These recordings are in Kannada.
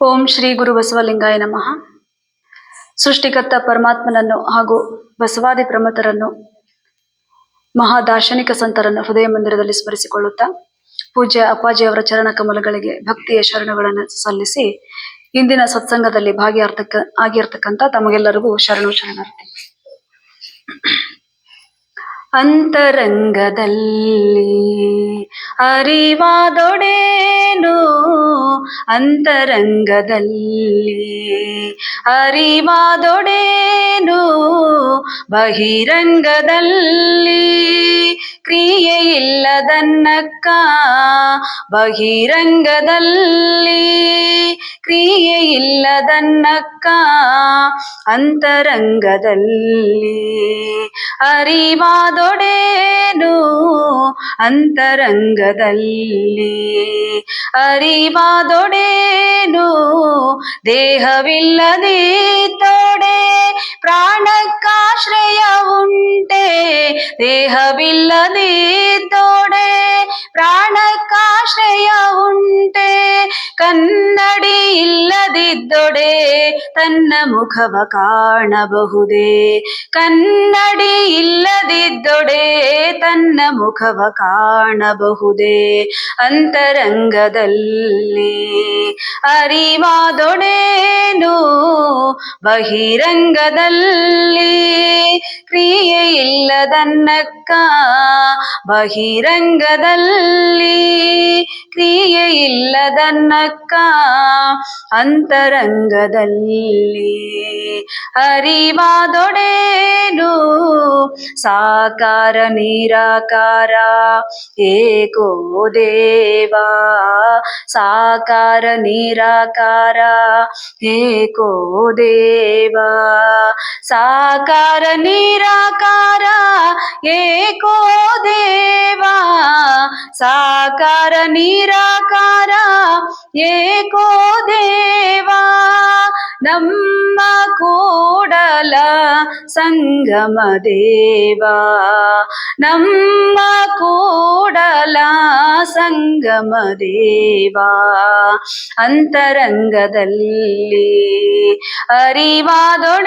ಓಂ ಶ್ರೀ ಗುರು ಬಸವಲಿಂಗಾಯ ನಮಃ. ಸೃಷ್ಟಿಕರ್ತ ಪರಮಾತ್ಮನನ್ನು ಹಾಗೂ ಬಸವಾದಿ ಪ್ರಮತರನ್ನು ಮಹಾ ದಾರ್ಶನಿಕ ಸಂತರನ್ನು ಹೃದಯ ಮಂದಿರದಲ್ಲಿ ಸ್ಮರಿಸಿಕೊಳ್ಳುತ್ತಾ ಪೂಜ್ಯ ಅಪ್ಪಾಜಿಯವರ ಚರಣ ಕಮಲಗಳಿಗೆ ಭಕ್ತಿಯ ಶರಣಗಳನ್ನು ಸಲ್ಲಿಸಿ ಇಂದಿನ ಸತ್ಸಂಗದಲ್ಲಿ ಭಾಗಿಯಾರ್ತಕ್ಕ, ಆಗಿರ್ತಕ್ಕಂಥ ತಮಗೆಲ್ಲರಿಗೂ ಶರಣು ಶರಣಾರ್ಥಿ. ಅಂತರಂಗದಲ್ಲಿ ಅರಿವಾದೊಡೇನು ಅಂತರಂಗದಲ್ಲಿ. ಅರಿವಾದೊಡೇನು? ಬಹಿರಂಗದಲ್ಲಿ. ಕ್ರಿಯೆಯಿಲ್ಲದನ್ನಕ್ಕ ಬಹಿರಂಗದಲ್ಲಿ. ಕ್ರಿಯೆಯಿಲ್ಲದನ್ನಕ್ಕ ಅಂತರಂಗದಲ್ಲಿ. ಅರಿವಾದೊಡೇನು? ಅಂತರಂಗದಲ್ಲಿ. ಅರಿವಾದೊಡೇನು ದೇಹವಿಲ್ಲದೆ ತೋಡೆ ಪ್ರಾಣಕ್ಕಾಶ್ರಯ ಉಂಟೆ ದೇಹವಿಲ್ಲದೆ ತೋಡೆ ಪ್ರಾಣಕ್ಕಾಶ್ರಯ ಉಂಟೆ. ಕನ್ನಡಿ ಇಲ್ಲದಿದ್ದೊಡೆ ತನ್ನ ಮುಖವ ಕಾಣಬಹುದೇ. ಕನ್ನಡಿ ಇಲ್ಲದಿದ್ದೊಡೆ ತನ್ನ ಮುಖವ ಕಾಣಬಹುದೇ. ಅಂತರಂಗದಲ್ಲಿ ಅರಿವಾದೊಡೇನು? ಬಹಿರಂಗದಲ್ಲಿ ಕ್ರಿಯೆ ಇಲ್ಲದನ್ನಕ್ಕ ಬಹಿರಂಗದಲ್ಲಿ ಕ್ರಿಯೆ ಇಲ್ಲದನ್ನಕ್ಕ ಅಂತರಂಗದಲ್ಲಿ ಅರಿವಾದೊಡೇನು? ಸಾಕಾರ ನಿರಾಕಾರ ಏಕೋ ದೇವಾ? ಸಾಕಾರ ನಿರಾಕಾರ ಏಕೋ ದೇವಾ? ಸಾಕಾರ ನಿರಾಕಾರ ಏಕೋ ದೇವಾ? ಸಾಕಾರ ನಿರಾಕಾರ, ಏಕೋ ದೇವಾ, ನಮ್ಮ ಕೂಡಲ ಸಂಗಮ ದೇವಾ. ನಮ್ಮ ಕೂಡಲ ಸಂಗಮ ದೇವಾ. ಅಂತರಂಗದಲ್ಲಿ ಅರಿವಾದೊಡೇನು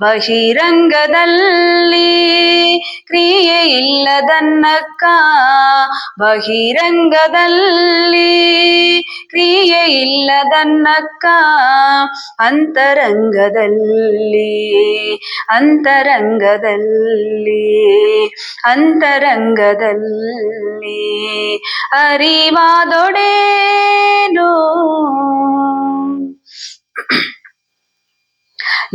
ಬಹಿರಂಗದಲ್ಲಿ ಕ್ರಿಯೆ ಇಲ್ಲದನ್ನಕ್ಕ ಬಹಿರಂಗದಲ್ಲಿ ಕ್ರಿಯೆ ಇಲ್ಲದನ್ನಕ್ಕ ಅಂತರಂಗದಲ್ಲಿ ಅಂತರಂಗದಲ್ಲಿ ಅಂತರಂಗದಲ್ಲಿ ಅರಿವಾದೊಡೇನು?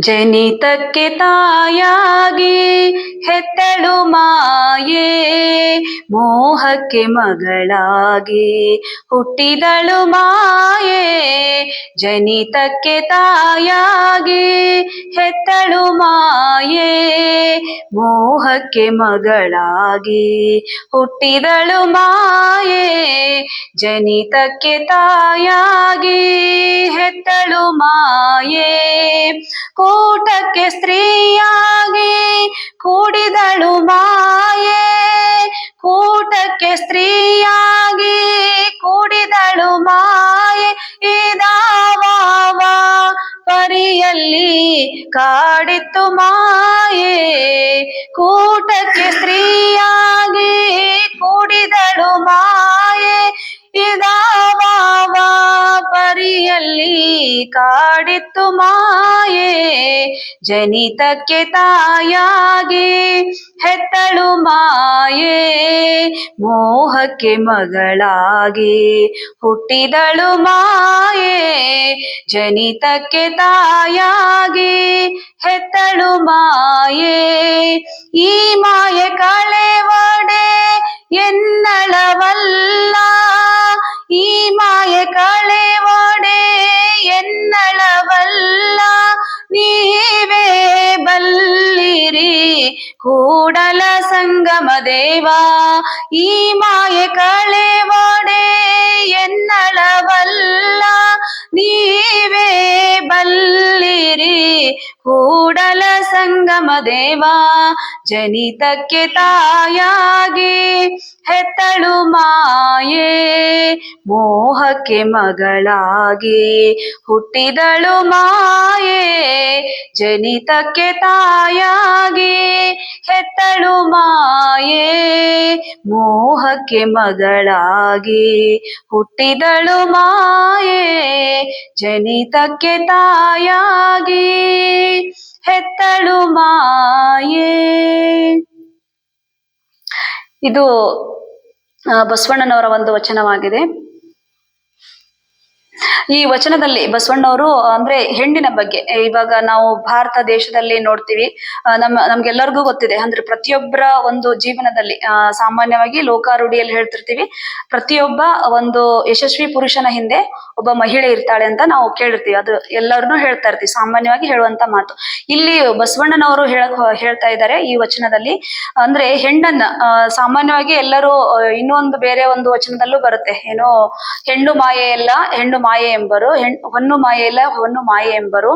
ಜನಿತಕ್ಕೆ ತಾಯಾಗಿ ಹೆತ್ತಳು ಮಾಯೆ, ಮೋಹಕ್ಕೆ ಮಗಳಾಗಿ ಹುಟ್ಟಿದಳು ಮಾಯೆ. ಜನಿತಕ್ಕೆ ತಾಯಾಗಿ ಹೆತ್ತಳು ಮಾಯೆ, ಮೋಹಕ್ಕೆ ಮಗಳಾಗಿ ಹುಟ್ಟಿದಳು ಮಾಯೆ. ಜನಿತಕ್ಕೆ ತಾಯಾಗಿ ಹೆತ್ತಳು ಮಾಯೆ. ಕೂಟಕ್ಕೆ ಸ್ತ್ರೀಯಾಗಿ ಕೂಡಿದಳು ಮಾಯೆ. ಕೂಟಕ್ಕೆ ಸ್ತ್ರೀಯಾಗಿ ಕೂಡಿದಳು ಮಾಯೆ. ಇದಾವ ಪರಿಯಲ್ಲಿ ಕಾಡಿತ್ತು ಮಾಯೆ. ಕೂಟಕ್ಕೆ ಸ್ತ್ರೀಯಾಗಿ ಕೂಡಿದಳು ಮಾಯೆ. ಇದಾವ ಕಾಡಿತ್ತು ಮಾಯೆ, ಜನಿತಕ್ಕೆ ತಾಯಾಗಿ ಹೆತ್ತಳು ಮಾಯೆ, ಮೋಹಕ್ಕೆ ಮಗಳಾಗಿ ಹುಟ್ಟಿದಳು ಮಾಯೆ, ಜನಿತಕ್ಕೆ ತಾಯಾಗಿ ಹೆತ್ತಳು ಮಾಯೆ. ಈ ಮಾಯೆ ಕಳೆವಡೆ ಎನ್ನಳವಲ್ಲ ಕೂಡಲ ಸಂಗಮ ದೇವಾ ಈ ಮಾಯೆ ಕಳೆವಾಡೆ ಎನ್ನಳವಲ್ಲ. ನೀವೇ ಬಲ್ಲಿರಿ ಕೂಡಲ ಸಂಗಮ ದೇವಾ ಜನಿತಕ್ಕೆ ತಾಯಾಗಿ. ಹೆತ್ತಳು ಮಾಯೆ, ಮೋಹಕ್ಕೆ ಮಗಳಾಗಿ. ಹುಟ್ಟಿದಳು ಮಾಯೆ, ಜನಿತಕ್ಕೆ ತಾಯಾಗಿ. ಹೆತ್ತಳು ಮಾಯೆ, ಮೋಹಕ್ಕೆ ಮಗಳಾಗಿ. ಹುಟ್ಟಿದಳು ಮಾಯೆ, ಜನಿತಕ್ಕೆ ತಾಯಾಗಿ. ಹೆತ್ತಳು ಮಾಯೆ. ಇದು ಬಸವಣ್ಣನವರ ಒಂದು ವಚನವಾಗಿದೆ. ಈ ವಚನದಲ್ಲಿ ಬಸವಣ್ಣವರು, ಅಂದ್ರೆ ಹೆಣ್ಣಿನ ಬಗ್ಗೆ ಇವಾಗ ನಾವು ಭಾರತ ದೇಶದಲ್ಲಿ ನೋಡ್ತೀವಿ ನಮ್ಮ, ನಮ್ಗೆಲ್ಲರಿಗೂ ಗೊತ್ತಿದೆ, ಅಂದ್ರೆ ಪ್ರತಿಯೊಬ್ಬರ ಒಂದು ಜೀವನದಲ್ಲಿ ಸಾಮಾನ್ಯವಾಗಿ ಲೋಕಾರೂಢಿಯಲ್ಲಿ ಹೇಳ್ತಿರ್ತೀವಿ, ಪ್ರತಿಯೊಬ್ಬ ಒಂದು ಯಶಸ್ವಿ ಪುರುಷನ ಹಿಂದೆ ಒಬ್ಬ ಮಹಿಳೆ ಇರ್ತಾಳೆ ಅಂತ ನಾವು ಕೇಳಿರ್ತೀವಿ, ಅದು ಎಲ್ಲರನ್ನೂ ಹೇಳ್ತಾ ಇರ್ತೀವಿ, ಸಾಮಾನ್ಯವಾಗಿ ಹೇಳುವಂತ ಮಾತು. ಇಲ್ಲಿ ಬಸವಣ್ಣನವರು ಹೇಳ, ಹೇಳ್ತಾ ಇದ್ದಾರೆ ಈ ವಚನದಲ್ಲಿ, ಅಂದ್ರೆ ಹೆಣ್ಣನ್ನ ಸಾಮಾನ್ಯವಾಗಿ ಎಲ್ಲರೂ ಇನ್ನೊಂದು ಬೇರೆ ಒಂದು ವಚನದಲ್ಲೂ ಬರುತ್ತೆ, ಏನೋ ಹೆಣ್ಣು ಮಾಯೆ ಎಲ್ಲ ಹೆಣ್ಣು ಮಾಯೆ ಎಂಬರು ಹೊನ್ನು ಮಾಯೆ ಇಲ್ಲ, ಹೊನ್ನು ಮಾಯೆ ಎಂಬರು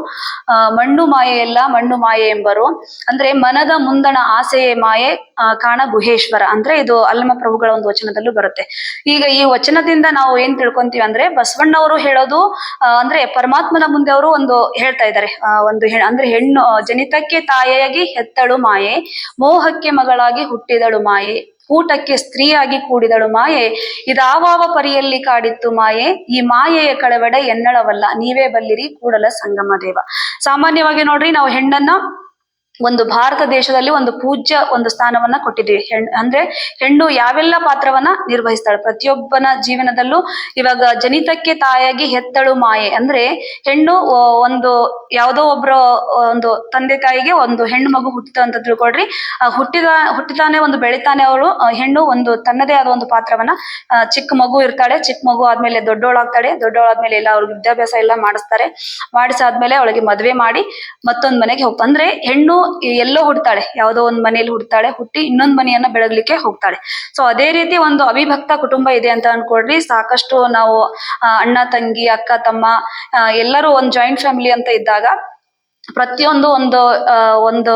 ಮಣ್ಣು ಮಾಯೆ ಎಲ್ಲ ಮಣ್ಣು ಮಾಯೆ ಎಂಬರು. ಅಂದ್ರೆ ಮನದ ಮುಂದಣ ಆಸೆಯೇ ಮಾಯೆ ಕಾಣ ಗುಹೇಶ್ವರ. ಅಂದ್ರೆ ಇದು ಅಲ್ಲಮ ಪ್ರಭುಗಳ ಒಂದು ವಚನದಲ್ಲೂ ಬರುತ್ತೆ. ಈಗ ಈ ವಚನದಿಂದ ನಾವು ಏನ್ ತಿಳ್ಕೊಂತೀವಿ ಅಂದ್ರೆ ಬಸವಣ್ಣವರು ಹೇಳೋದು ಅಂದ್ರೆ ಪರಮಾತ್ಮನ ಮುಂದೆ ಅವರು ಒಂದು ಹೇಳ್ತಾ ಇದ್ದಾರೆ. ಒಂದು ಅಂದ್ರೆ ಹೆಣ್ಣು ಜನಿತಕ್ಕೆ ತಾಯಿಯಾಗಿ ಹೆತ್ತಳು ಮಾಯೆ, ಮೋಹಕ್ಕೆ ಮಗಳಾಗಿ ಹುಟ್ಟಿದಳು ಮಾಯೆ. ಕೂಟಕ್ಕೆ ಸ್ತ್ರೀಯಾಗಿ ಕೂಡಿದಳು ಮಾಯೆ. ಇದಾವಾವ ಪರಿಯಲ್ಲಿ ಕಾಡಿತ್ತು ಮಾಯೆ. ಈ ಮಾಯೆಯ ಕಳವಡ ಎನ್ನಳವಲ್ಲ. ನೀವೇ ಬಲ್ಲಿರಿ, ಕೂಡಲ ಸಂಗಮ ದೇವ. ಸಾಮಾನ್ಯವಾಗಿ ನೋಡ್ರಿ, ನಾವು ಹೆಣ್ಣನ್ನ ಒಂದು ಭಾರತ ದೇಶದಲ್ಲಿ ಒಂದು ಪೂಜ್ಯ ಒಂದು ಸ್ಥಾನವನ್ನ ಕೊಟ್ಟಿದ್ವಿ ಹೆಣ್, ಅಂದ್ರೆ ಹೆಣ್ಣು ಯಾವೆಲ್ಲ ಪಾತ್ರವನ್ನ ನಿರ್ವಹಿಸ್ತಾಳೆ? ಪ್ರತಿಯೊಬ್ಬನ ಜೀವನದಲ್ಲೂ ಇವಾಗ ಜನಿತಕ್ಕೆ ತಾಯಾಗಿ ಹೆತ್ತಳು ಮಾಯೆ. ಅಂದ್ರೆ ಹೆಣ್ಣು ಒಂದು ಯಾವುದೋ ಒಬ್ಬರ ಒಂದು ತಂದೆ ತಾಯಿಗೆ ಒಂದು ಹೆಣ್ಣು ಮಗು ಹುಟ್ಟಿತು ಅಂತ ತಿಳ್ಕೊಳ್ರಿ ಹುಟ್ಟಿದ ಹುಟ್ಟಿತಾನೆ ಒಂದು ಬೆಳಿತಾನೆ ಅವಳು. ಹೆಣ್ಣು ಒಂದು ತನ್ನದೇ ಆದ ಒಂದು ಪಾತ್ರವನ್ನ ಚಿಕ್ಕ ಮಗು ಇರ್ತಾಳೆ. ಚಿಕ್ಕ ಮಗು ಆದ್ಮೇಲೆ ದೊಡ್ಡವಳಾಗ್ತಾಳೆ ದೊಡ್ಡವಳಾದ್ಮೇಲೆ ಎಲ್ಲ ಅವ್ರಿಗೆ ವಿದ್ಯಾಭ್ಯಾಸ ಎಲ್ಲ ಮಾಡಿಸ್ತಾರೆ. ಮಾಡಿಸಾದ್ಮೇಲೆ ಅವಳಿಗೆ ಮದುವೆ ಮಾಡಿ ಮತ್ತೊಂದು ಮನೆಗೆ ಹೋಗ್ತಾರೆ ಅಂದ್ರೆ ಹೆಣ್ಣು ಎಲ್ಲೋ ಹುಡ್ತಾಳೆ, ಯಾವುದೋ ಒಂದ್ ಮನೆಯಲ್ಲಿ ಹುಡ್ತಾಳೆ, ಹುಟ್ಟಿ ಇನ್ನೊಂದ್ ಮನೆಯನ್ನ ಬೆಳಗ್ಲಿಕ್ಕೆ ಹೋಗ್ತಾಳೆ. ಸೊ ಅದೇ ರೀತಿ ಒಂದು ಅವಿಭಕ್ತ ಕುಟುಂಬ ಇದೆ ಅಂತ ಅನ್ಕೊಳ್ರಿ. ಸಾಕಷ್ಟು ನಾವು ಅಣ್ಣ, ತಂಗಿ, ಅಕ್ಕ, ತಮ್ಮ ಎಲ್ಲರೂ ಒಂದ್ ಜಾಯಿಂಟ್ ಫ್ಯಾಮಿಲಿ ಅಂತ ಇದ್ದಾಗ ಪ್ರತಿಯೊಂದು ಒಂದು ಒಂದು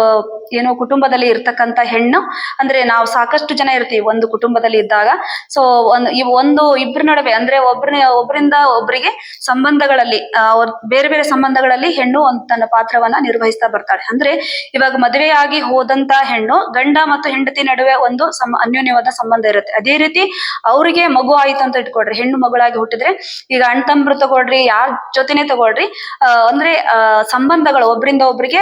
ಏನು ಕುಟುಂಬದಲ್ಲಿ ಇರ್ತಕ್ಕಂತ ಹೆಣ್ಣು, ಅಂದ್ರೆ ನಾವು ಸಾಕಷ್ಟು ಜನ ಇರ್ತೀವಿ ಒಂದು ಕುಟುಂಬದಲ್ಲಿ ಇದ್ದಾಗ. ಸೊ ಒಂದು ಒಂದು ಇಬ್ಬರ ನಡುವೆ, ಅಂದ್ರೆ ಒಬ್ರ ಒಬ್ಬರಿಂದ ಒಬ್ಬರಿಗೆ ಸಂಬಂಧಗಳಲ್ಲಿ ಬೇರೆ ಬೇರೆ ಸಂಬಂಧಗಳಲ್ಲಿ ಹೆಣ್ಣು ಒಂದು ತನ್ನ ಪಾತ್ರವನ್ನ ನಿರ್ವಹಿಸ್ತಾ ಬರ್ತಾಳೆ. ಅಂದ್ರೆ ಇವಾಗ ಮದುವೆಯಾಗಿ ಹೋದಂತ ಹೆಣ್ಣು, ಗಂಡ ಮತ್ತು ಹೆಂಡತಿ ನಡುವೆ ಒಂದು ಸಂ ಅನ್ಯೋನ್ಯವಾದ ಸಂಬಂಧ ಇರುತ್ತೆ. ಅದೇ ರೀತಿ ಅವರಿಗೆ ಮಗು ಆಯ್ತು ಅಂತ ಇಟ್ಕೊಡ್ರಿ ಹೆಣ್ಣು ಮಗಳಾಗಿ ಹುಟ್ಟಿದ್ರೆ ಈಗ ಅಣ್ಣ ತಂಬ್ರು ತಗೊಳ್ರಿ, ಯಾರ ಜೊತೆನೆ ತಗೊಳ್ರಿ ಅಂದ್ರೆ ಸಂಬಂಧಗಳು ಒಬ್ರಿಂದ ಒಬ್ರಿಗೆ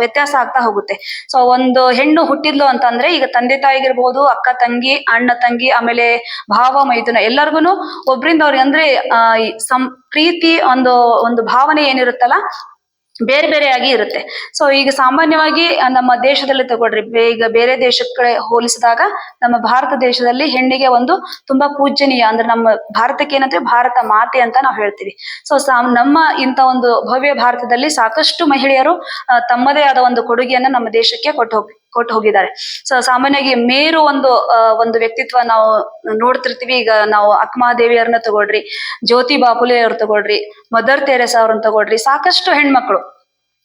ವ್ಯತ್ಯಾಸ ಆಗ್ತಾ ಹೋಗುತ್ತೆ. ಸೊ ಒಂದು ಹೆಣ್ಣು ಹುಟ್ಟಿದ್ಲು ಅಂತಂದ್ರೆ, ಈಗ ತಂದೆ ತಾಯಿಗಿರ್ಬೋದು, ಅಕ್ಕ ತಂಗಿ, ಅಣ್ಣ ತಂಗಿ, ಆಮೇಲೆ ಭಾವ ಮೈದುನ ಎಲ್ಲರಿಗೂ ಒಬ್ರಿಂದ ಅವ್ರಿಗೆ ಅಂದ್ರೆ ಸಂ, ಪ್ರೀತಿ ಒಂದು ಒಂದು ಭಾವನೆ ಏನಿರುತ್ತಲ್ಲ ಬೇರೆ ಬೇರೆಯಾಗಿ ಇರುತ್ತೆ. ಸೊ ಈಗ ಸಾಮಾನ್ಯವಾಗಿ ನಮ್ಮ ದೇಶದಲ್ಲಿ ತಗೊಳ್ರಿ, ಈಗ ಬೇರೆ ದೇಶಕ್ಕೆ ಹೋಲಿಸಿದಾಗ ನಮ್ಮ ಭಾರತ ದೇಶದಲ್ಲಿ ಹೆಣ್ಣಿಗೆ ಒಂದು ತುಂಬಾ ಪೂಜನೀಯ ಅಂದ್ರೆ ನಮ್ಮ ಭಾರತಕ್ಕೆ ಏನಂದ್ರೆ ಭಾರತ ಮಾತೆ ಅಂತ ನಾವು ಹೇಳ್ತೀವಿ. ಸೊ ನಮ್ಮ ಇಂಥ ಒಂದು ಭವ್ಯ ಭಾರತದಲ್ಲಿ ಸಾಕಷ್ಟು ಮಹಿಳೆಯರು ತಮ್ಮದೇ ಆದ ಒಂದು ಕೊಡುಗೆಯನ್ನ ನಮ್ಮ ದೇಶಕ್ಕೆ ಕೊಟ್ಟು ಹೋಗಿ ಕೊಟ್ಟು ಹೋಗಿದ್ದಾರೆ. ಸೊ ಸಾಮಾನ್ಯವಾಗಿ ಮೇರು ಒಂದು ಒಂದು ವ್ಯಕ್ತಿತ್ವ ನಾವು ನೋಡ್ತಿರ್ತೀವಿ. ಈಗ ನಾವು ಅಕ್ಮಾದೇವಿಯವ್ರನ್ನ ತಗೊಳ್ರಿ, ಜ್ಯೋತಿ ಬಾಪುಲೆ ಅವ್ರ ತಗೊಳ್ರಿ, ಮದರ್ ತೆರೇಸಾ ಅವ್ರನ್ನ ತಗೊಳ್ರಿ, ಸಾಕಷ್ಟು ಹೆಣ್ಮಕ್ಳು.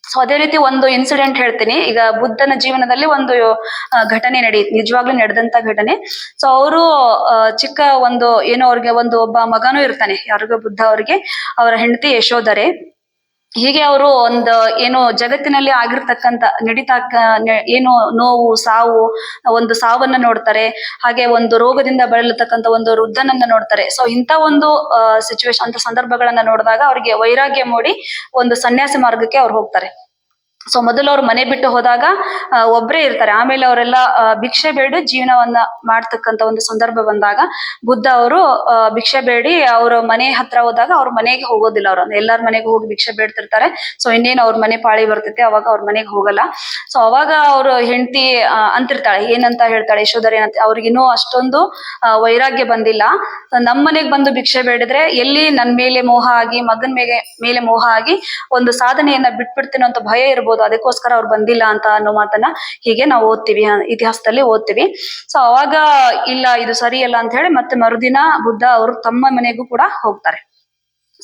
ಸೊ ಅದೇ ರೀತಿ ಒಂದು ಇನ್ಸಿಡೆಂಟ್ ಹೇಳ್ತೀನಿ. ಈಗ ಬುದ್ಧನ ಜೀವನದಲ್ಲಿ ಒಂದು ಘಟನೆ ನಡೆಯುತ್ತೆ ನಿಜವಾಗ್ಲೂ ನಡೆದಂತ ಘಟನೆ. ಸೊ ಅವರು ಚಿಕ್ಕ ಒಂದು, ಏನೋ ಅವ್ರಿಗೆ ಒಂದು ಒಬ್ಬ ಮಗನೂ ಇರ್ತಾನೆ, ಯಾರಿಗೋ ಬುದ್ಧ ಅವ್ರಿಗೆ. ಅವರ ಹೆಂಡತಿ ಯಶೋಧರೆ. ಹೀಗೆ ಅವರು ಒಂದು ಏನು ಜಗತ್ತಿನಲ್ಲಿ ಆಗಿರ್ತಕ್ಕಂಥ ನಡೀತಾಕ ನೆ- ಏನು ನೋವು, ಸಾವು, ಒಂದು ಸಾವನ್ನ ನೋಡ್ತಾರೆ. ಹಾಗೆ ಒಂದು ರೋಗದಿಂದ ಬಳಲತಕ್ಕಂಥ ಒಂದು ವೃದ್ಧನನ್ನ ನೋಡ್ತಾರೆ. ಸೊ ಇಂಥ ಒಂದು ಸಿಚುವೇಶನ್ ಅಂತ ಸಂದರ್ಭಗಳನ್ನ ನೋಡಿದಾಗ ಅವ್ರಿಗೆ ವೈರಾಗ್ಯ ಮೂಡಿ ಒಂದು ಸನ್ಯಾಸಿ ಮಾರ್ಗಕ್ಕೆ ಅವ್ರು ಹೋಗ್ತಾರೆ. ಸೊ ಮೊದಲು ಅವ್ರು ಮನೆ ಬಿಟ್ಟು ಹೋದಾಗ ಒಬ್ಬರೇ ಇರ್ತಾರೆ. ಆಮೇಲೆ ಅವರೆಲ್ಲ ಭಿಕ್ಷೆ ಬೇಡಿ ಜೀವನವನ್ನ ಮಾಡ್ತಕ್ಕಂತ ಒಂದು ಸಂದರ್ಭ ಬಂದಾಗ ಬುದ್ಧ ಅವರು ಭಿಕ್ಷೆ ಬೇಡಿ, ಅವ್ರ ಮನೆ ಹತ್ರ ಹೋದಾಗ ಅವ್ರ ಮನೆಗೆ ಹೋಗೋದಿಲ್ಲ ಅವ್ರು. ಎಲ್ಲಾರ ಮನೆಗೆ ಹೋಗಿ ಭಿಕ್ಷೆ ಬೇಡ್ತಿರ್ತಾರೆ. ಸೊ ಇನ್ನೇನು ಅವ್ರ ಮನೆ ಪಾಳಿ ಬರ್ತೈತೆ, ಅವಾಗ ಅವ್ರ ಮನೆಗೆ ಹೋಗಲ್ಲ. ಸೊ ಅವಾಗ ಅವ್ರ ಹೆಂಡತಿ ಅಂತಿರ್ತಾಳೆ. ಏನಂತ ಹೇಳ್ತಾಳೆ, ಯಶೋಧರ ಏನಂತ ಅವ್ರಿಗಿನ್ನೂ ಅಷ್ಟೊಂದು ವೈರಾಗ್ಯ ಬಂದಿಲ್ಲ. ನಮ್ಮ ಮನೆಗೆ ಬಂದು ಭಿಕ್ಷೆ ಬೇಡಿದ್ರೆ ಎಲ್ಲಿ ನನ್ ಮೇಲೆ ಮೋಹ ಆಗಿ, ಮಗನ್ ಮೇಲೆ ಮೇಲೆ ಮೋಹ ಆಗಿ ಒಂದು ಸಾಧನೆಯನ್ನ ಬಿಟ್ಬಿಡ್ತೀನೋ ಅಂತ ಭಯ ಇರ್ಬೋದು. ಅದಕ್ಕೋಸ್ಕರ ಅವ್ರು ಬಂದಿಲ್ಲ ಅಂತ ಅನ್ನೋ ಮಾತನ್ನ ಹೀಗೆ ನಾವು ಓದ್ತೀವಿ ಇತಿಹಾಸದಲ್ಲಿ ಓದ್ತೀವಿ. ಸೊ ಅವಾಗ ಇಲ್ಲ, ಇದು ಸರಿಯಲ್ಲ ಅಂತ ಹೇಳಿ ಮತ್ತೆ ಮರುದಿನ ಬುದ್ಧ ಅವರು ತಮ್ಮ ಮನೆಗೂ ಕೂಡ ಹೋಗ್ತಾರೆ.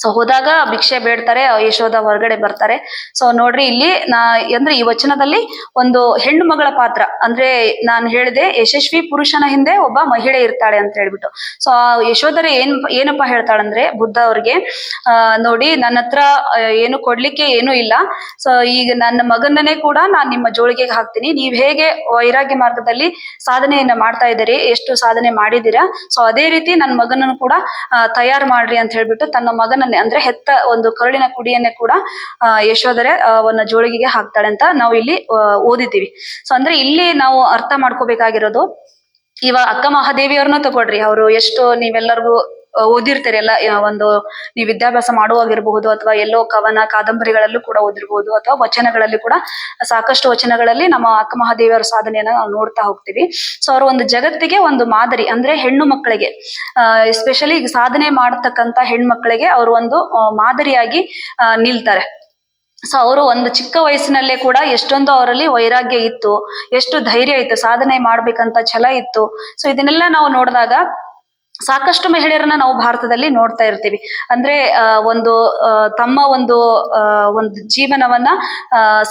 ಸೊ ಹೋದಾಗ ಭಿಕ್ಷೆ ಬೇಡ್ತಾರೆ ಯಶೋದ ಹೊರಗಡೆ ಬರ್ತಾರೆ. ಸೊ ನೋಡ್ರಿ ಇಲ್ಲಿ ನಾ, ಅಂದ್ರೆ ಈ ವಚನದಲ್ಲಿ ಒಂದು ಹೆಣ್ಣು ಮಗಳ ಪಾತ್ರ. ಅಂದ್ರೆ ನಾನು ಹೇಳಿದೆ ಯಶಸ್ವಿ ಪುರುಷನ ಹಿಂದೆ ಒಬ್ಬ ಮಹಿಳೆ ಇರ್ತಾಳೆ ಅಂತ ಹೇಳ್ಬಿಟ್ಟು. ಸೊ ಆ ಯಶೋಧರೆ ಏನ್, ಏನಪ್ಪಾ ಹೇಳ್ತಾಳಂದ್ರೆ ಬುದ್ಧ ಅವ್ರಿಗೆ ನೋಡಿ ನನ್ನ ಹತ್ರ ಏನು ಕೊಡ್ಲಿಕ್ಕೆ ಏನು ಇಲ್ಲ. ಸೊ ಈಗ ನನ್ನ ಮಗನನ್ನೇ ಕೂಡ ನಾನ್ ನಿಮ್ಮ ಜೋಳಿಗೆಗೆ ಹಾಕ್ತೀನಿ. ನೀವ್ ಹೇಗೆ ವೈರಾಗ್ಯ ಮಾರ್ಗದಲ್ಲಿ ಸಾಧನೆಯನ್ನ ಮಾಡ್ತಾ ಇದ್ದೀರಿ, ಎಷ್ಟು ಸಾಧನೆ ಮಾಡಿದೀರಾ ಸೊ ಅದೇ ರೀತಿ ನನ್ನ ಮಗನನ್ನು ಕೂಡ ತಯಾರು ಮಾಡ್ರಿ ಅಂತ ಹೇಳ್ಬಿಟ್ಟು ತನ್ನ ಅಂದ್ರೆ ಹೆತ್ತ ಒಂದು ಕರುಳಿನ ಕುಡಿಯನ್ನೇ ಕೂಡ ಯಶೋಧರೆ ಅವನ ಜೋಳಿಗೆ ಜೋಳಿಗೆಗೆ ಹಾಕ್ತಾಳೆ ಅಂತ ನಾವು ಇಲ್ಲಿ ಓದಿದ್ದೀವಿ. ಸೊ ಅಂದ್ರೆ ಇಲ್ಲಿ ನಾವು ಅರ್ಥ ಮಾಡ್ಕೋಬೇಕಾಗಿರೋದು ಇವಾಗ ಅಕ್ಕ ಮಹಾದೇವಿಯವ್ರನ್ನ ತಗೊಳ್ರಿ. ಅವರು ಎಷ್ಟು ನೀವೆಲ್ಲರಿಗೂ ಓದಿರ್ತೀರಿ. ಎಲ್ಲ ಒಂದು ನೀವು ವಿದ್ಯಾಭ್ಯಾಸ ಮಾಡುವಾಗಿರಬಹುದು ಅಥವಾ ಎಲ್ಲೋ ಕವನ, ಕಾದಂಬರಿಗಳಲ್ಲೂ ಕೂಡ ಓದಿರಬಹುದು ಅಥವಾ ವಚನಗಳಲ್ಲಿ ಕೂಡ ಸಾಕಷ್ಟು ವಚನಗಳಲ್ಲಿ ನಮ್ಮ ಅಕ್ಕ ಮಹಾದೇವಿಯವರ ಸಾಧನೆಯನ್ನ ನಾವು ನೋಡ್ತಾ ಹೋಗ್ತೀವಿ. ಸೊ ಅವರು ಒಂದು ಜಗತ್ತಿಗೆ ಒಂದು ಮಾದರಿ, ಅಂದ್ರೆ ಹೆಣ್ಣು ಮಕ್ಕಳಿಗೆ. ಎಸ್ಪೆಷಲಿ ಸಾಧನೆ ಮಾಡತಕ್ಕಂತ ಹೆಣ್ಣು ಮಕ್ಕಳಿಗೆ ಅವರು ಒಂದು ಮಾದರಿಯಾಗಿ ನಿಲ್ತಾರೆ. ಸೊ ಅವರು ಒಂದು ಚಿಕ್ಕ ವಯಸ್ಸಿನಲ್ಲೇ ಕೂಡ ಎಷ್ಟೊಂದು ಅವರಲ್ಲಿ ವೈರಾಗ್ಯ ಇತ್ತು, ಎಷ್ಟು ಧೈರ್ಯ ಇತ್ತು, ಸಾಧನೆ ಮಾಡ್ಬೇಕಂತ ಛಲ ಇತ್ತು. ಸೊ ಇದನ್ನೆಲ್ಲ ನಾವು ನೋಡಿದಾಗ ಸಾಕಷ್ಟು ಮಹಿಳೆಯರನ್ನ ನಾವು ಭಾರತದಲ್ಲಿ ನೋಡ್ತಾ ಇರ್ತೀವಿ. ಅಂದ್ರೆ ಒಂದು ತಮ್ಮ ಒಂದು ಒಂದು ಜೀವನವನ್ನ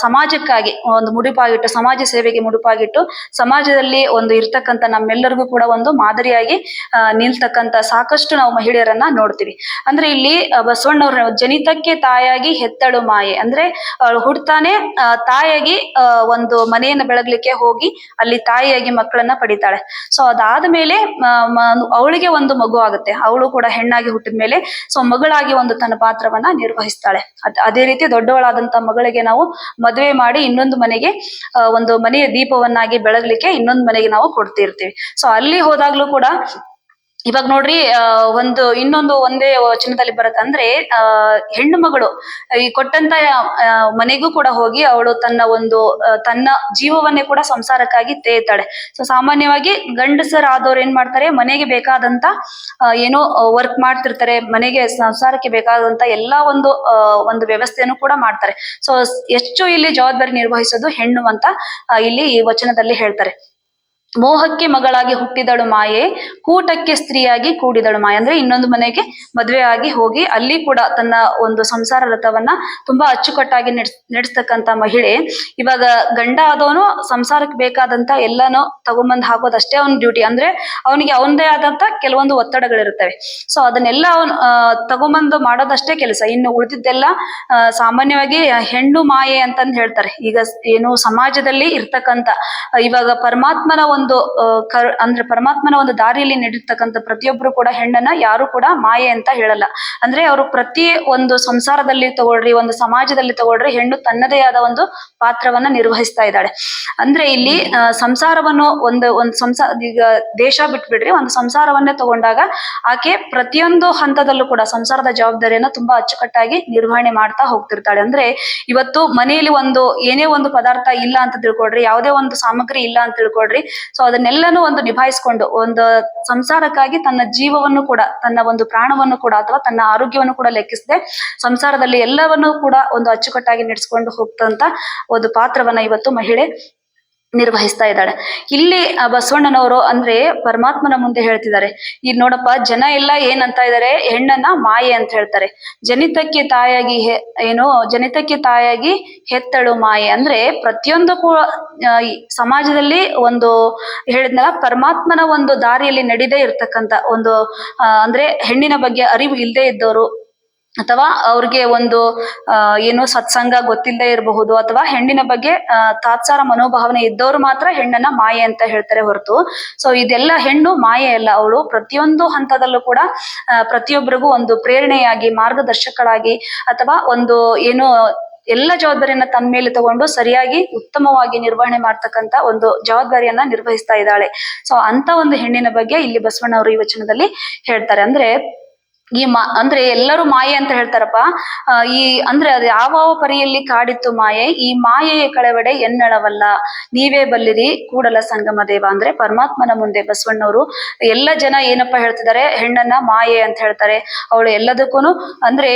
ಸಮಾಜಕ್ಕಾಗಿ, ಒಂದು ಮುಡಿಪಾಗಿಟ್ಟು, ಸಮಾಜ ಸೇವೆಗೆ ಮುಡಿಪಾಗಿಟ್ಟು, ಸಮಾಜದಲ್ಲಿ ಒಂದು ಇರ್ತಕ್ಕಂಥ ನಮ್ಮೆಲ್ಲರಿಗೂ ಕೂಡ ಒಂದು ಮಾದರಿಯಾಗಿ ನಿಲ್ತಕ್ಕಂಥ ಸಾಕಷ್ಟು ನಾವು ಮಹಿಳೆಯರನ್ನ ನೋಡ್ತೀವಿ. ಅಂದ್ರೆ ಇಲ್ಲಿ ಬಸವಣ್ಣವ್ರ ಜನಿತಕ್ಕೆ ತಾಯಾಗಿ ಹೆತ್ತಳು ಮಾಯೆ. ಅಂದ್ರೆ ಹುಡ್ತಾನೆ ತಾಯಾಗಿ ಒಂದು ಮನೆಯನ್ನ ಬೆಳಗ್ಲಿಕ್ಕೆ ಹೋಗಿ, ಅಲ್ಲಿ ತಾಯಿಯಾಗಿ ಮಕ್ಕಳನ್ನ ಪಡಿತಾಳೆ. ಸೊ ಅದಾದ ಮೇಲೆ ಅವಳಿಗೆ ಒಂದು ಮಗು ಆಗುತ್ತೆ. ಅವಳು ಕೂಡ ಹೆಣ್ಣಾಗಿ ಹುಟ್ಟಿದ ಮೇಲೆ ಸೊ ಮಗಳಾಗಿ ಒಂದು ತನ್ನ ಪಾತ್ರವನ್ನ ನಿರ್ವಹಿಸ್ತಾಳೆ. ಅದ್ ರೀತಿ ದೊಡ್ಡವಳಾದಂತ ಮಗಳಿಗೆ ನಾವು ಮದುವೆ ಮಾಡಿ ಇನ್ನೊಂದು ಮನೆಗೆ ಒಂದು ಮನೆಯ ದೀಪವನ್ನಾಗಿ ಬೆಳಗ್ಲಿಕ್ಕೆ ಇನ್ನೊಂದು ಮನೆಗೆ ನಾವು ಕೊಡ್ತಿರ್ತೀವಿ. ಸೊ ಅಲ್ಲಿ ಹೋದಾಗ್ಲೂ ಕೂಡ ಇವಾಗ ನೋಡ್ರಿ ಒಂದು, ಇನ್ನೊಂದು ಒಂದೇ ವಚನದಲ್ಲಿ ಬರುತ್ತೆ ಅಂದ್ರೆ, ಆ, ಹೆಣ್ಣು ಮಗಳು, ಈ ಕೊಟ್ಟಂತ ಮನೆಗೂ ಕೂಡ ಹೋಗಿ ಅವಳು ತನ್ನ ಒಂದು ತನ್ನ ಜೀವವನ್ನೇ ಕೂಡ ಸಂಸಾರಕ್ಕಾಗಿ ತೇತಾಳೆ. ಸೊ ಸಾಮಾನ್ಯವಾಗಿ ಗಂಡಸರಾದವ್ರು ಏನ್ ಮಾಡ್ತಾರೆ, ಮನೆಗೆ ಬೇಕಾದಂತ ಏನೋ ವರ್ಕ್ ಮಾಡ್ತಿರ್ತಾರೆ, ಮನೆಗೆ ಸಂಸಾರಕ್ಕೆ ಬೇಕಾದಂತ ಎಲ್ಲಾ ಒಂದು ಒಂದು ವ್ಯವಸ್ಥೆಯನ್ನು ಕೂಡ ಮಾಡ್ತಾರೆ. ಸೊ ಹೆಚ್ಚು ಇಲ್ಲಿ ಜವಾಬ್ದಾರಿ ನಿರ್ವಹಿಸೋದು ಹೆಣ್ಣು ಅಂತ ಇಲ್ಲಿ ಈ ವಚನದಲ್ಲಿ ಹೇಳ್ತಾರೆ. ಮೋಹಕ್ಕೆ ಮಗಳಾಗಿ ಹುಟ್ಟಿದಳು ಮಾಯೆ, ಕೂಟಕ್ಕೆ ಸ್ತ್ರೀಯಾಗಿ ಕೂಡಿದಳು ಮಾಯೆ. ಅಂದ್ರೆ ಇನ್ನೊಂದು ಮನೆಗೆ ಮದುವೆ ಆಗಿ ಹೋಗಿ ಅಲ್ಲಿ ಕೂಡ ತನ್ನ ಒಂದು ಸಂಸಾರ ರಥವನ್ನ ತುಂಬಾ ಅಚ್ಚುಕಟ್ಟಾಗಿ ನಡೆಸ್, ನಡೆಸ್ತಕ್ಕಂತ ಮಹಿಳೆ. ಇವಾಗ ಗಂಡ ಆದವನು ಸಂಸಾರಕ್ಕೆ ಬೇಕಾದಂತ ಎಲ್ಲಾನು ತಗೊಂಬಂದ್ ಹಾಕೋದಷ್ಟೇ ಅವನ ಡ್ಯೂಟಿ ಅಂದ್ರೆ ಅವನಿಗೆ ಅವನದೇ ಆದಂತ ಕೆಲವೊಂದು ಒತ್ತಡಗಳಿರುತ್ತವೆ. ಸೊ ಅದನ್ನೆಲ್ಲ ಅವನು ತಗೊಂಬಂದು ಮಾಡೋದಷ್ಟೇ ಕೆಲಸ. ಇನ್ನು ಉಳಿದಿದ್ದೆಲ್ಲ ಸಾಮಾನ್ಯವಾಗಿ ಹೆಣ್ಣು ಮಾಯೆ ಅಂತಂದು ಹೇಳ್ತಾರೆ. ಈಗ ಏನು ಸಮಾಜದಲ್ಲಿ ಇರ್ತಕ್ಕಂತ ಇವಾಗ ಪರಮಾತ್ಮನ ಒಂದು ಆ, ಕರ್ ಅಂದ್ರೆ ಪರಮಾತ್ಮನ ಒಂದು ದಾರಿಯಲ್ಲಿ ನಡೆರ್ತಕ್ಕಂಥ ಪ್ರತಿಯೊಬ್ರು ಕೂಡ ಹೆಣ್ಣನ್ನ ಯಾರು ಕೂಡ ಮಾಯೆ ಅಂತ ಹೇಳಲ್ಲ. ಅಂದ್ರೆ ಅವರು ಪ್ರತಿ ಒಂದು ಸಂಸಾರದಲ್ಲಿ ತಗೊಳ್ರಿ ಒಂದು ಸಮಾಜದಲ್ಲಿ ತಗೊಳ್ರಿ ಹೆಣ್ಣು ತನ್ನದೇ ಆದ ಒಂದು ಪಾತ್ರವನ್ನ ನಿರ್ವಹಿಸ್ತಾ ಇದ್ದಾಳೆ. ಅಂದ್ರೆ ಇಲ್ಲಿ ಸಂಸಾರವನ್ನು ಒಂದು ಒಂದು ಸಂಸಾರ ಈಗ ದೇಶ ಬಿಟ್ಬಿಡ್ರಿ ಒಂದು ಸಂಸಾರವನ್ನೇ ತಗೊಂಡಾಗ ಆಕೆ ಪ್ರತಿಯೊಂದು ಹಂತದಲ್ಲೂ ಕೂಡ ಸಂಸಾರದ ಜವಾಬ್ದಾರಿಯನ್ನ ತುಂಬಾ ಅಚ್ಚುಕಟ್ಟಾಗಿ ನಿರ್ವಹಣೆ ಮಾಡ್ತಾ ಹೋಗ್ತಿರ್ತಾಳೆ. ಅಂದ್ರೆ ಇವತ್ತು ಮನೆಯಲ್ಲಿ ಒಂದು ಏನೇ ಒಂದು ಪದಾರ್ಥ ಇಲ್ಲ ಅಂತ ತಿಳ್ಕೊಡ್ರಿ ಯಾವುದೇ ಒಂದು ಸಾಮಗ್ರಿ ಇಲ್ಲ ಅಂತ ತಿಳ್ಕೊಳ್ರಿ ಸೊ ಅದನ್ನೆಲ್ಲನೂ ಒಂದು ನಿಭಾಯಿಸ್ಕೊಂಡು, ಒಂದು ಸಂಸಾರಕ್ಕಾಗಿ ತನ್ನ ಜೀವವನ್ನು ಕೂಡ, ತನ್ನ ಒಂದು ಪ್ರಾಣವನ್ನು ಕೂಡ ಅಥವಾ ತನ್ನ ಆರೋಗ್ಯವನ್ನು ಕೂಡ ಲೆಕ್ಕಿಸದೆ ಸಂಸಾರದಲ್ಲಿ ಎಲ್ಲವನ್ನೂ ಕೂಡ ಒಂದು ಅಚ್ಚುಕಟ್ಟಾಗಿ ನಡೆಸಿಕೊಂಡು ಹೋಗ್ತಂತ ಒಂದು ಪಾತ್ರವನ್ನ ಇವತ್ತು ಮಹಿಳೆ ನಿರ್ವಹಿಸ್ತಾ ಇದ್ದಾಳೆ. ಇಲ್ಲಿ ಬಸವಣ್ಣನವರು ಅಂದ್ರೆ ಪರಮಾತ್ಮನ ಮುಂದೆ ಹೇಳ್ತಿದ್ದಾರೆ. ಈ ನೋಡಪ್ಪ ಜನ ಎಲ್ಲ ಏನಂತ ಇದ್ದಾರೆ ಹೆಣ್ಣನ್ನ ಮಾಯೆ ಅಂತ ಹೇಳ್ತಾರೆ. ಜನಿತಕ್ಕೆ ತಾಯಾಗಿ ಏನು ಜನಿತಕ್ಕೆ ತಾಯಾಗಿ ಹೆತ್ತಳು ಮಾಯೆ. ಅಂದ್ರೆ ಪ್ರತಿಯೊಂದು ಕೂಡ ಆ, ಈ ಸಮಾಜದಲ್ಲಿ ಒಂದು ಹೇಳಿದ್ನಲ್ಲ ಪರಮಾತ್ಮನ ಒಂದು ದಾರಿಯಲ್ಲಿ ನಡೆದೇ ಇರ್ತಕ್ಕಂತ ಒಂದು ಅಂದ್ರೆ ಹೆಣ್ಣಿನ ಬಗ್ಗೆ ಅರಿವು ಇಲ್ಲದೆ ಇದ್ದವರು ಅಥವಾ ಅವ್ರಿಗೆ ಒಂದು ಏನು ಸತ್ಸಂಗ ಗೊತ್ತಿಲ್ಲದೆ ಇರಬಹುದು ಅಥವಾ ಹೆಣ್ಣಿನ ಬಗ್ಗೆ ತಾತ್ಸಾರ ಮನೋಭಾವನೆ ಇದ್ದವರು ಮಾತ್ರ ಹೆಣ್ಣನ್ನ ಮಾಯೆ ಅಂತ ಹೇಳ್ತಾರೆ ಹೊರತು. ಸೊ ಇದೆಲ್ಲ ಹೆಣ್ಣು ಮಾಯೆ ಅಲ್ಲ, ಅವಳು ಪ್ರತಿಯೊಂದು ಹಂತದಲ್ಲೂ ಕೂಡ ಪ್ರತಿಯೊಬ್ಬರಿಗೂ ಒಂದು ಪ್ರೇರಣೆಯಾಗಿ, ಮಾರ್ಗದರ್ಶಕಳಾಗಿ ಅಥವಾ ಒಂದು ಏನು ಎಲ್ಲ ಜವಾಬ್ದಾರಿಯನ್ನ ತನ್ನ ಮೇಲೆ ತಗೊಂಡು ಸರಿಯಾಗಿ, ಉತ್ತಮವಾಗಿ ನಿರ್ವಹಣೆ ಮಾಡ್ತಕ್ಕಂತ ಒಂದು ಜವಾಬ್ದಾರಿಯನ್ನ ನಿರ್ವಹಿಸ್ತಾ ಇದ್ದಾಳೆ. ಸೊ ಅಂತ ಒಂದು ಹೆಣ್ಣಿನ ಬಗ್ಗೆ ಇಲ್ಲಿ ಬಸವಣ್ಣವರು ಈ ವಚನದಲ್ಲಿ ಹೇಳ್ತಾರೆ. ಅಂದ್ರೆ ಈ ಮಾ, ಅಂದ್ರೆ ಎಲ್ಲರೂ ಮಾಯೆ ಅಂತ ಹೇಳ್ತಾರಪ್ಪ. ಈ, ಅಂದ್ರೆ ಅದು ಯಾವ ಪರಿಯಲ್ಲಿ ಕಾಡಿತ್ತು ಮಾಯೆ, ಈ ಮಾಯೆಯ ಕಳವಡೆ ಎನ್ನಳವಲ್ಲ. ನೀವೇ ಬಲ್ಲಿರಿ, ಕೂಡಲ ಸಂಗಮ ದೇವ. ಅಂದ್ರೆ ಪರಮಾತ್ಮನ ಮುಂದೆ ಬಸವಣ್ಣವರು, ಎಲ್ಲ ಜನ ಏನಪ್ಪ ಹೇಳ್ತಿದ್ದಾರೆ, ಹೆಣ್ಣನ್ನ ಮಾಯೆ ಅಂತ ಹೇಳ್ತಾರೆ. ಅವಳು ಎಲ್ಲದಕ್ಕೂ ಅಂದ್ರೆ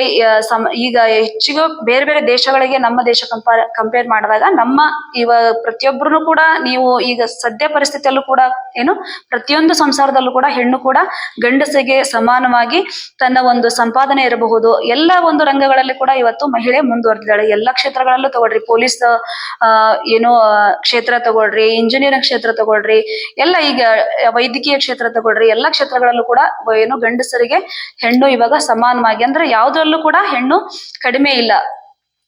ಸಮ, ಈಗ ಹೆಚ್ಚಿಗೂ ಬೇರೆ ಬೇರೆ ದೇಶಗಳಿಗೆ ನಮ್ಮ ದೇಶ ಕಂಪೇರ್ ಕಂಪೇರ್ ಮಾಡಿದಾಗ ನಮ್ಮ ಇವ ಪ್ರತಿಯೊಬ್ಬರು ಕೂಡ ನೀವು ಈಗ ಸದ್ಯ ಪರಿಸ್ಥಿತಿಯಲ್ಲೂ ಕೂಡ ಏನು, ಪ್ರತಿಯೊಂದು ಸಂಸಾರದಲ್ಲೂ ಕೂಡ ಹೆಣ್ಣು ಕೂಡ ಗಂಡಸಿಗೆ ಸಮಾನವಾಗಿ ತನ್ನ ಒಂದು ಸಂಪಾದನೆ ಇರಬಹುದು, ಎಲ್ಲ ಒಂದು ರಂಗಗಳಲ್ಲಿ ಕೂಡ ಇವತ್ತು ಮಹಿಳೆ ಮುಂದುವರೆದಿದ್ದಾಳೆ. ಎಲ್ಲ ಕ್ಷೇತ್ರಗಳಲ್ಲೂ ತಗೊಳ್ರಿ. ಪೊಲೀಸ್ ಏನು ಕ್ಷೇತ್ರ ತಗೊಳ್ರಿ ಇಂಜಿನಿಯರಿಂಗ್ ಕ್ಷೇತ್ರ ತಗೊಳ್ರಿ, ಎಲ್ಲ ಈಗ ವೈದ್ಯಕೀಯ ಕ್ಷೇತ್ರ ತಗೊಳ್ರಿ, ಎಲ್ಲ ಕ್ಷೇತ್ರಗಳಲ್ಲೂ ಕೂಡ ಏನು ಗಂಡಸರಿಗೆ ಹೆಣ್ಣು ಇವಾಗ ಸಮಾನವಾಗಿ, ಅಂದ್ರೆ ಯಾವ್ದ್ರಲ್ಲೂ ಕೂಡ ಹೆಣ್ಣು ಕಡಿಮೆ ಇಲ್ಲ.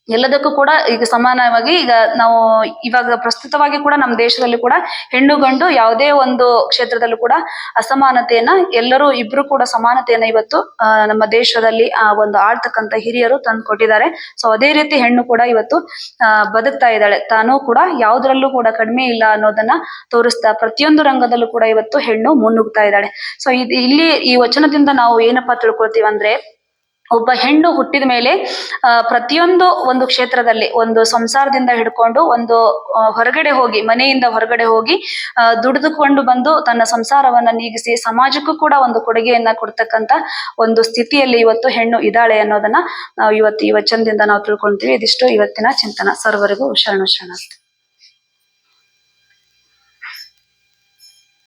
ಎಲ್ಲದಕ್ಕೂ ಕೂಡ ಈಗ ಸಮಾನವಾಗಿ ಈಗ ನಾವು ಇವಾಗ ಪ್ರಸ್ತುತವಾಗಿ ಕೂಡ ನಮ್ಮ ದೇಶದಲ್ಲಿ ಕೂಡ ಹೆಣ್ಣು ಗಂಡು ಯಾವುದೇ ಒಂದು ಕ್ಷೇತ್ರದಲ್ಲೂ ಕೂಡ ಅಸಮಾನತೆಯನ್ನ ಎಲ್ಲರೂ ಇಬ್ರು ಕೂಡ ಸಮಾನತೆಯನ್ನ ಇವತ್ತು ನಮ್ಮ ದೇಶದಲ್ಲಿ, ಆ, ಒಂದು ಆಳ್ತಕ್ಕಂಥ ಹಿರಿಯರು ತಂದು ಕೊಟ್ಟಿದ್ದಾರೆ. ಸೊ ಅದೇ ರೀತಿ ಹೆಣ್ಣು ಕೂಡ ಇವತ್ತು ಬದುಕ್ತಾ ಇದ್ದಾಳೆ. ತಾನು ಕೂಡ ಯಾವುದ್ರಲ್ಲೂ ಕೂಡ ಕಡಿಮೆ ಇಲ್ಲ ಅನ್ನೋದನ್ನ ತೋರಿಸ್ತಾ, ಪ್ರತಿಯೊಂದು ರಂಗದಲ್ಲೂ ಕೂಡ ಇವತ್ತು ಹೆಣ್ಣು ಮುನ್ನುಗ್ತಾ ಇದ್ದಾಳೆ. ಸೊ ಇದು ಇಲ್ಲಿ ಈ ವಚನದಿಂದ ನಾವು ಏನಪ್ಪಾ ತಿಳ್ಕೊಳ್ತೀವಿ ಅಂದ್ರೆ ಒಬ್ಬ ಹೆಣ್ಣು ಹುಟ್ಟಿದ ಮೇಲೆ ಪ್ರತಿಯೊಂದು ಒಂದು ಕ್ಷೇತ್ರದಲ್ಲಿ ಒಂದು ಸಂಸಾರದಿಂದ ಹಿಡ್ಕೊಂಡು ಒಂದು ಹೊರಗಡೆ ಹೋಗಿ, ಮನೆಯಿಂದ ಹೊರಗಡೆ ಹೋಗಿ ದುಡಿದುಕೊಂಡು ಬಂದು ತನ್ನ ಸಂಸಾರವನ್ನ ನೀಗಿಸಿ, ಸಮಾಜಕ್ಕೂ ಕೂಡ ಒಂದು ಕೊಡುಗೆಯನ್ನ ಕೊಡ್ತಕ್ಕಂತ ಒಂದು ಸ್ಥಿತಿಯಲ್ಲಿ ಇವತ್ತು ಹೆಣ್ಣು ಇದ್ದಾಳೆ ಅನ್ನೋದನ್ನ ನಾವು ಇವತ್ತು ಈ ವಚನದಿಂದ ನಾವು ತಿಳ್ಕೊಂತೀವಿ. ಇದಿಷ್ಟು ಇವತ್ತಿನ ಚಿಂತನ. ಸರ್ವರಿಗೂ ಶರಣು ಶರಣ